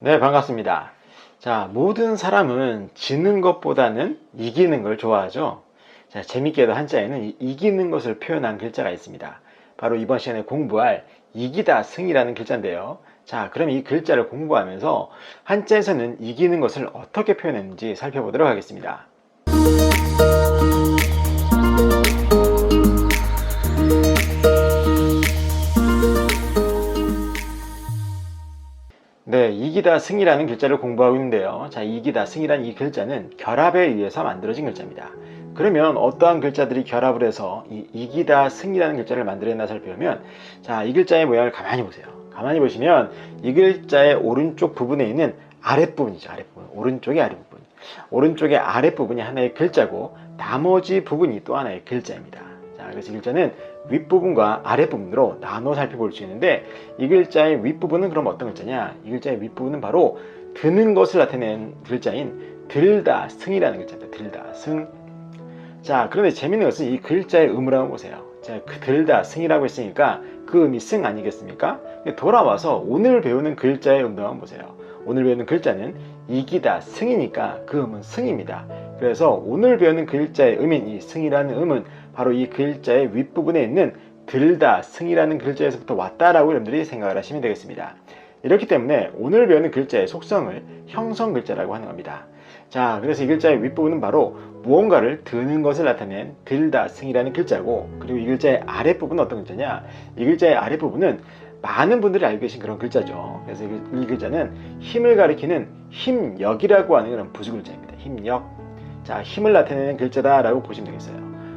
네, 반갑습니다. 자, 모든 사람은 지는 것보다는 이기는 걸 좋아하죠. 자, 재밌게도 한자에는 이- 이기는 것을 표현한 글자가 있습니다. 바로 이번 시간에 공부할 이기다 승이라는 글자인데요. 자, 그럼 이 글자를 공부하면서 한자에서는 이기는 것을 어떻게 표현했는지 살펴보도록 하겠습니다. 네, 이기다 승이라는 글자를 공부하고 있는데요. 자, 이기다 승이라는 이 글자는 결합에 의해서 만들어진 글자입니다. 그러면 어떠한 글자들이 결합을 해서 이 이기다 승이라는 글자를 만들어냈나 살펴보면 자, 이 글자의 모양을 가만히 보세요. 가만히 보시면 이 글자의 오른쪽 부분에 있는 아랫부분이죠. 아랫부분. 오른쪽의 아랫부분. 오른쪽의 아랫부분이 하나의 글자고 나머지 부분이 또 하나의 글자입니다. 자, 그래서 이 글자는 윗부분과 아랫부분으로 나눠 살펴볼 수 있는데 이 글자의 윗부분은 그럼 어떤 글자냐? 이 글자의 윗부분은 바로 드는 것을 나타내는 글자인 들다 승이라는 글자입니다. 들다 승. 자, 그런데 재밌는 것은 이 글자의 음을 한번 보세요. 자, 그 들다 승이라고 했으니까 그 음이 승 아니겠습니까? 돌아와서 오늘 배우는 글자의 음도 한번 보세요. 오늘 배우는 글자는 이기다 승이니까 그 음은 승입니다. 그래서 오늘 배우는 글자의 음인 이 승이라는 음은 바로 이 글자의 윗부분에 있는 들다 승이라는 글자에서부터 왔다라고 여러분들이 생각을 하시면 되겠습니다. 이렇기 때문에 오늘 배우는 글자의 속성을 형성 글자라고 하는 겁니다. 자, 그래서 이 글자의 윗부분은 바로 무언가를 드는 것을 나타낸 들다 승이라는 글자고 그리고 이 글자의 아랫부분은 어떤 글자냐? 이 글자의 아랫부분은 많은 분들이 알고 계신 그런 글자죠. 그래서 이 글자는 힘을 가리키는 힘역이라고 하는 그런 부수 글자입니다. 힘역. 자, 힘을 나타내는 글자다라고 보시면 되겠어요.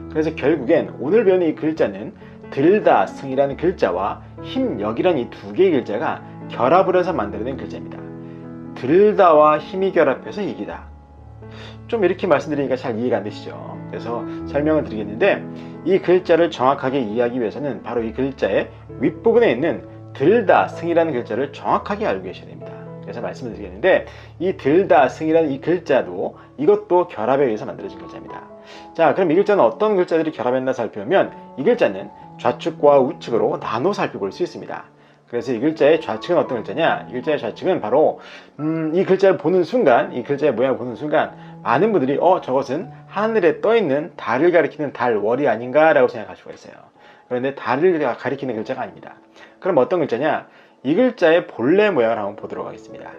그래서 결국엔 오늘 배우는 이 글자는 들다 승이라는 글자와 힘역이라는 이 두 개의 글자가 결합을 해서 만들어낸 글자입니다. 들다와 힘이 결합해서 이기다. 좀 이렇게 말씀드리니까 잘 이해가 안 되시죠? 그래서 설명을 드리겠는데 이 글자를 정확하게 이해하기 위해서는 바로 이 글자의 윗부분에 있는 들다 승이라는 글자를 정확하게 알고 계셔야 됩니다. 그래서 말씀을 드리겠는데 이 들다 승이라는 이 글자도 이것도 결합에 의해서 만들어진 글자입니다. 자, 그럼 이 글자는 어떤 글자들이 결합했나 살펴보면 이 글자는 좌측과 우측으로 나눠 살펴볼 수 있습니다. 그래서 이 글자의 좌측은 어떤 글자냐? 이 글자의 좌측은 바로 음, 이 글자를 보는 순간, 이 글자의 모양을 보는 순간 많은 분들이 어 저것은 하늘에 떠 있는 달을 가리키는 달월이 아닌가라고 생각할 수가 있어요. 그런데 달을 가리키는 글자가 아닙니다. 그럼 어떤 글자냐? 이 글자의 본래 모양을 한번 보도록 하겠습니다.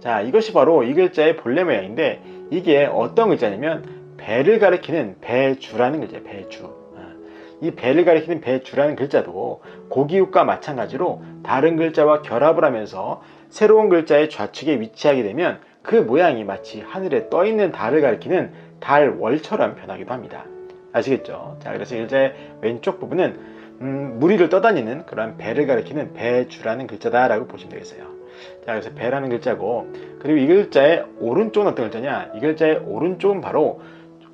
자, 이것이 바로 이 글자의 본래 모양인데 이게 어떤 글자냐면 배를 가리키는 배주라는 글자예요. 배주. 아, 이 배를 가리키는 배주라는 글자도 고기육과 마찬가지로 다른 글자와 결합을 하면서 새로운 글자의 좌측에 위치하게 되면 그 모양이 마치 하늘에 떠 있는 달을 가리키는 달월처럼 변하기도 합니다. 아시겠죠? 자, 그래서 이 글자의 왼쪽 부분은 음, 무리를 떠다니는 그런 배를 가리키는 배주라는 글자다라고 보시면 되겠어요. 자, 그래서 배라는 글자고 그리고 이 글자의 오른쪽은 어떤 글자냐? 이 글자의 오른쪽은 바로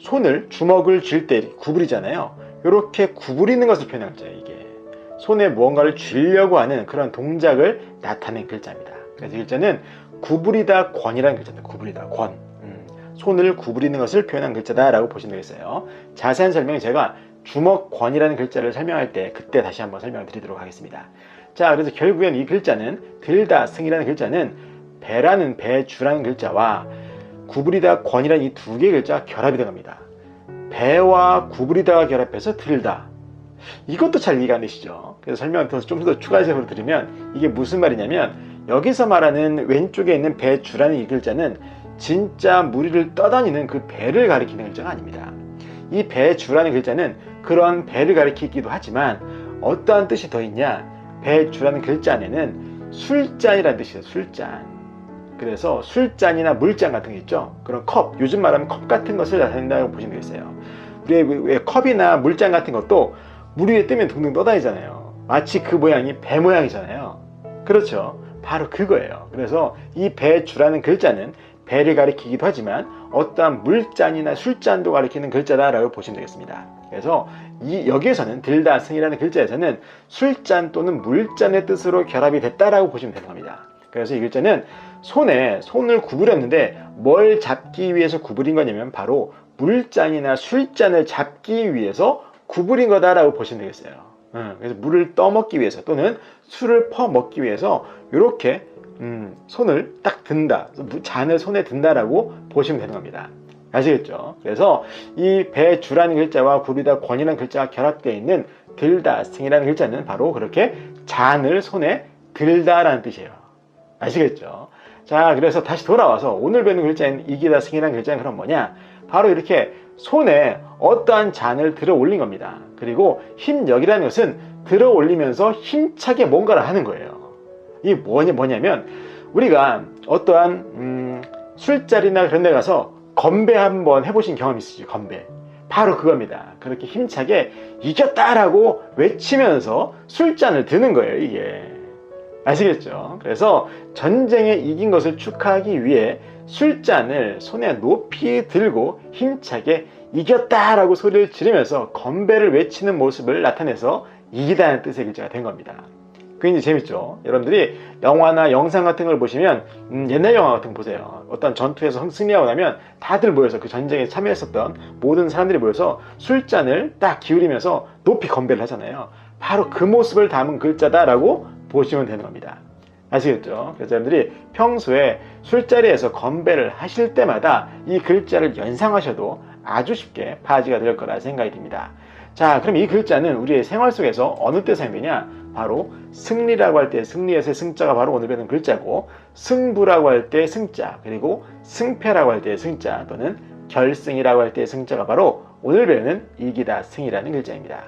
손을 주먹을 쥘 때 구부리잖아요. 이렇게 구부리는 것을 표현한 글자예요. 이게 손에 무언가를 쥐려고 하는 그런 동작을 나타낸 글자입니다. 그래서 이 글자는 구부리다 권이라는 글자입니다. 구부리다 권. 음, 손을 구부리는 것을 표현한 글자다라고 보시면 되겠어요. 자세한 설명은 제가 주먹권이라는 글자를 설명할 때 그때 다시 한번 설명을 드리도록 하겠습니다. 자, 그래서 결국엔 이 글자는 들다 승이라는 글자는 배라는 배 주라는 글자와 구부리다 권이라는 이 두 개의 글자가 결합이 된 겁니다. 배와 구부리다가 결합해서 들다. 이것도 잘 이해가 안 되시죠? 그래서 설명을 좀더 추가 해석을 드리면 이게 무슨 말이냐면 여기서 말하는 왼쪽에 있는 배 주라는 이 글자는 진짜 무리를 떠다니는 그 배를 가리키는 글자가 아닙니다. 이 배주라는 글자는 그런 배를 가리키기도 하지만 어떠한 뜻이 더 있냐? 배주라는 글자 안에는 술잔이라는 뜻이에요. 술잔. 그래서 술잔이나 물잔 같은 게 있죠. 그런 컵, 요즘 말하면 컵 같은 것을 나타낸다고 보시면 되겠어요. 우리의 왜- 왜 컵이나 물잔 같은 것도 물 위에 뜨면 둥둥 떠다니잖아요. 마치 그 모양이 배 모양이잖아요. 그렇죠. 바로 그거예요. 그래서 이 배주라는 글자는 배를 가리키기도 하지만 어떠한 물잔이나 술잔도 가리키는 글자다라고 보시면 되겠습니다. 그래서 이 여기에서는 들다승이라는 글자에서는 술잔 또는 물잔의 뜻으로 결합이 됐다라고 보시면 되는 겁니다. 그래서 이 글자는 손에 손을 구부렸는데 뭘 잡기 위해서 구부린 거냐면 바로 물잔이나 술잔을 잡기 위해서 구부린 거다라고 보시면 되겠어요. 음, 그래서 물을 떠먹기 위해서 또는 술을 퍼먹기 위해서 이렇게 음, 손을 딱 든다. 잔을 손에 든다라고 보시면 되는 겁니다. 아시겠죠? 그래서 이 배주라는 글자와 굴이다 권이라는 글자가 결합되어 있는 들다 승이라는 글자는 바로 그렇게 잔을 손에 들다라는 뜻이에요. 아시겠죠? 자, 그래서 다시 돌아와서 오늘 배우는 글자인 이기다 승이라는 글자는 그럼 뭐냐? 바로 이렇게 손에 어떠한 잔을 들어 올린 겁니다. 그리고 힘력이라는 것은 들어 올리면서 힘차게 뭔가를 하는 거예요. 이게 뭐냐, 뭐냐면 우리가 어떠한 음, 술자리나 그런 데 가서 건배 한번 해보신 경험 있으시죠? 건배. 바로 그겁니다. 그렇게 힘차게 이겼다라고 외치면서 술잔을 드는 거예요, 이게. 아시겠죠? 그래서 전쟁에 이긴 것을 축하하기 위해 술잔을 손에 높이 들고 힘차게 이겼다라고 소리를 지르면서 건배를 외치는 모습을 나타내서 이기다는 뜻의 글자가 된 겁니다. 굉장히 재밌죠. 여러분들이 영화나 영상 같은 걸 보시면 음, 옛날 영화 같은 거 보세요. 어떤 전투에서 승리하고 나면 다들 모여서 그 전쟁에 참여했었던 모든 사람들이 모여서 술잔을 딱 기울이면서 높이 건배를 하잖아요. 바로 그 모습을 담은 글자다라고 보시면 되는 겁니다. 아시겠죠? 그래서 여러분들이 평소에 술자리에서 건배를 하실 때마다 이 글자를 연상하셔도 아주 쉽게 파지가 될 거라 생각이 듭니다. 자, 그럼 이 글자는 우리의 생활 속에서 어느 때 사용되냐? 바로 승리라고 할 때 승리에서의 승자가 바로 오늘 배우는 글자고 승부라고 할 때 승자 그리고 승패라고 할 때 승자 또는 결승이라고 할 때 승자가 바로 오늘 배우는 이기다 승이라는 글자입니다.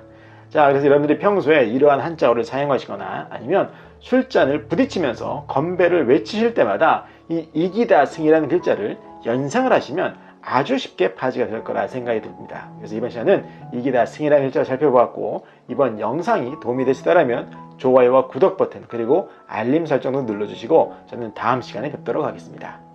자 그래서 여러분들이 평소에 이러한 한자어를 사용하시거나 아니면 술잔을 부딪히면서 건배를 외치실 때마다 이 이기다 승이라는 글자를 연상을 하시면 아주 쉽게 파지가 될 거라 생각이 듭니다. 그래서 이번 시간은 이기다 승이라는 글자를 살펴보았고 이번 영상이 도움이 되시더라면 좋아요와 구독 버튼 그리고 알림 설정도 눌러주시고 저는 다음 시간에 뵙도록 하겠습니다.